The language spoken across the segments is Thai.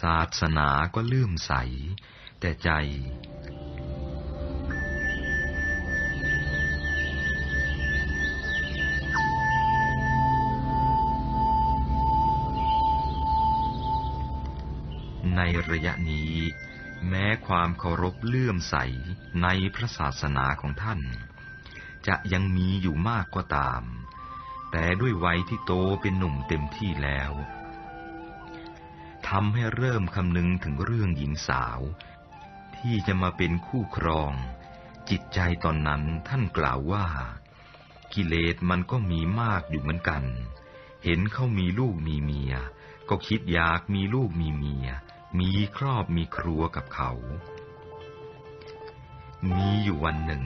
ศาสนาก็เลื่อมใส แต่ใจ ในระยะนี้ แม้ความเคารพเลื่อมใสในพระศาสนาของท่าน จะยังมีอยู่มากก็าตาม แต่ด้วยวัยที่โตเป็นหนุ่มเต็มที่แล้ว ทำให้เริ่มคำนึงถึงเรื่องหญิงสาว ที่จะมาเป็นคู่ครอง จิตใจตอนนั้นท่านกล่าวว่า กิเลสมันก็มีมากอยู่เหมือนกัน เห็นเขามีลูกมีเมีย ก็คิดอยากมีลูกมีเมีย มีครอบมีครัวกับเขา มีอยู่วันหนึ่ง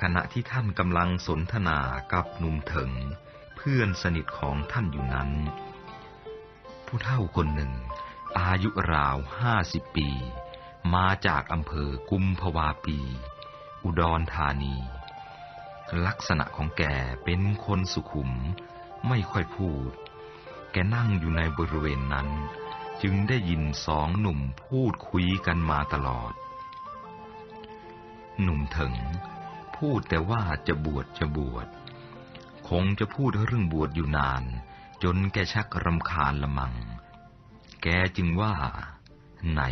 ขณะที่ท่านกำลังสนทนากับหนุ่มเถิง เพื่อนสนิทของท่านอยู่นั้นผู้เฒ่าคนหนึ่ง อายุราวห้าสิบปี มาจากอำเภอกุมภวาปี อุดรธานี ลักษณะของแกเป็นคนสุขุม ไม่ค่อยพูด แกนั่งอยู่ในบริเวณนั้น จึงได้ยินสองหนุ่มพูดคุยกันมาตลอด หนุ่มถึง พูดแต่ว่าจะบวชจะบวช คงจะพูดเรื่องบวชอยู่นาน จนแกชักรำคาญละมัง แกจึงว่า ไหน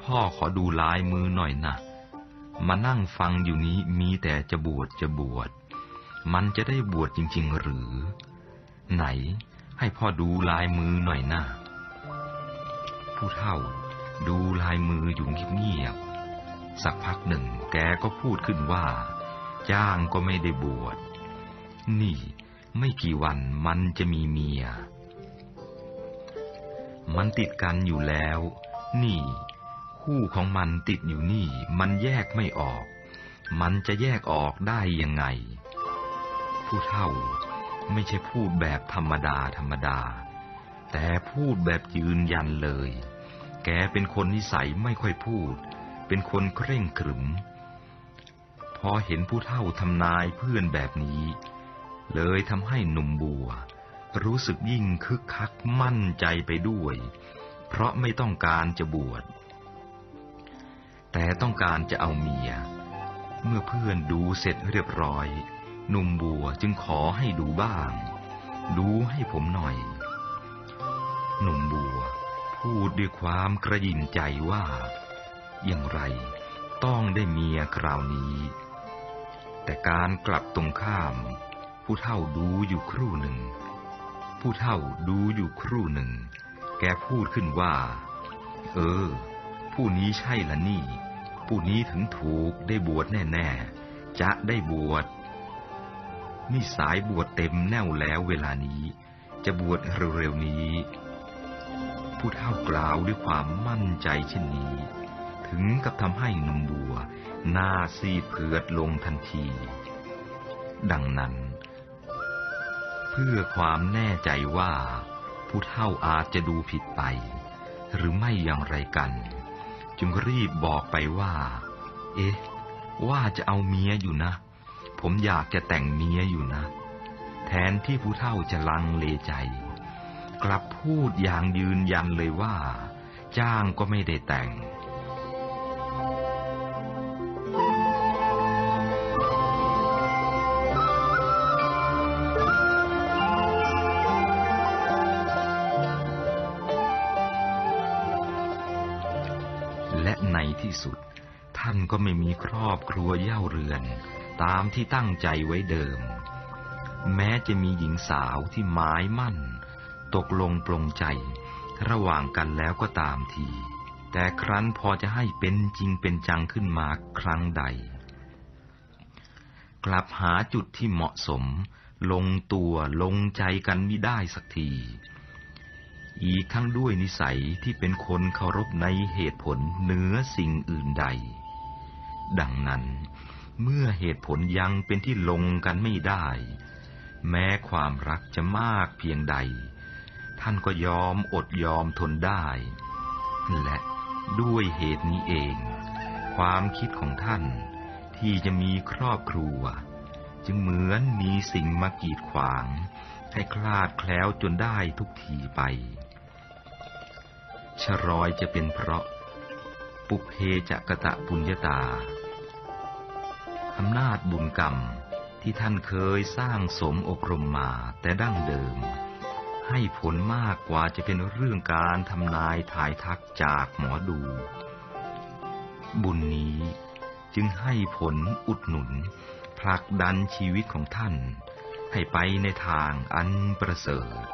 พ่อขอดูลายมือหน่อยนะมานั่งฟังอยู่นี้มีแต่จะบวชจะบวช มันจะได้บวชจริง ๆ หรือ ไหน ให้พ่อดูลายมือหน่อยนะผู้เฒ่า ดูลายมืออยู่เงียบๆสักพักหนึ่งแกก็พูดขึ้นว่า จ้างก็ไม่ได้บวช นี่ไม่กี่วันมันจะมีเมีย มันติดกันอยู่แล้ว นี่ คู่ของมันติดอยู่นี่ มันแยกไม่ออก มันจะแยกออกได้ยังไง ผู้เฒ่าไม่ใช่พูดแบบธรรมดาธรรมดา แต่พูดแบบยืนยันเลย แกเป็นคนนิสัยไม่ค่อยพูด เป็นคนเคร่งขรึม พอเห็นผู้เฒ่าทำนายเพื่อนแบบนี้ เลยทำให้หนุ่มบัว รู้สึกยิ่งคึกคักมั่นใจไปด้วย เพราะไม่ต้องการจะบวช แต่ต้องการจะเอาเมีย เมื่อเพื่อนดูเสร็จเรียบร้อย หนุ่มบัวจึงขอให้ดูบ้าง ดูให้ผมหน่อย หนุ่มบัว พูดด้วยความกระยินใจว่า อย่างไรต้องได้เมียคราวนี้ แต่การกลับตรงข้ามผู้เท่าดูอยู่ครู่หนึ่ง ผู้เฒ่าดูอยู่ครู่หนึ่ง แกพูดขึ้นว่า เออ ผู้นี้ใช่ละนี่ ผู้นี้ถึงถูกได้บวชแน่ๆ จะได้บวชนี่สายบวชเต็มแน่วแล้วเวลานี้ จะบวชเร็วๆนี้ ผู้เฒ่ากล่าวด้วยความมั่นใจเช่นนี้ ถึงกับทำให้หนุ่มบัวหน้าซีเผือดลงทันที ดังนั้น พื่อความแน่ใจว่า ผู้เฒ่าอาจจะดูผิดไป หรือไม่อย่างไรกัน จึงรีบบอกไปว่า เอ๊ะ ว่าจะเอาเมียอยู่นะ ผมอยากจะแต่งเมียอยู่นะ แทนที่ผู้เฒ่าจะลังเลใจ กลับพูดอย่างยืนยันเลยว่า จ้างก็ไม่ได้แต่ง ที่สุด ท่านก็ไม่มีครอบครัวเย่าเรือน ตามที่ตั้งใจไว้เดิม แม้จะมีหญิงสาวที่หมายมั่น ตกลงปลงใจ ระหว่างกันแล้วก็ตามที แต่ครั้นพอจะให้เป็นจริงเป็นจังขึ้นมาครั้งใด กลับหาจุดที่เหมาะสม ลงตัวลงใจกันไม่ได้สักที อีกทั้งด้วยนิสัยที่เป็นคนเคารพในเหตุผลเหนือสิ่งอื่นใด ดังนั้น เมื่อเหตุผลยังเป็นที่ลงกันไม่ได้ แม้ความรักจะมากเพียงใด ท่านก็ยอมอดยอมทนได้ และด้วยเหตุนี้เอง ความคิดของท่านที่จะมีครอบครัว จึงเหมือนมีสิ่งมากีดขวางให้คลาดแคล้วจนได้ทุกทีไป ชรอยจะเป็นเพราะ ปุเพจะกะตะปุญญาตา อำนาจบุญกรรมที่ท่านเคยสร้างสมอบรมมาแต่ดั้งเดิม ให้ผลมากกว่าจะเป็นเรื่องการทำนายถ่ายทักจากหมอดู บุญนี้จึงให้ผลอุดหนุนผลักดันชีวิตของท่าน ให้ไปในทางอันประเสริฐ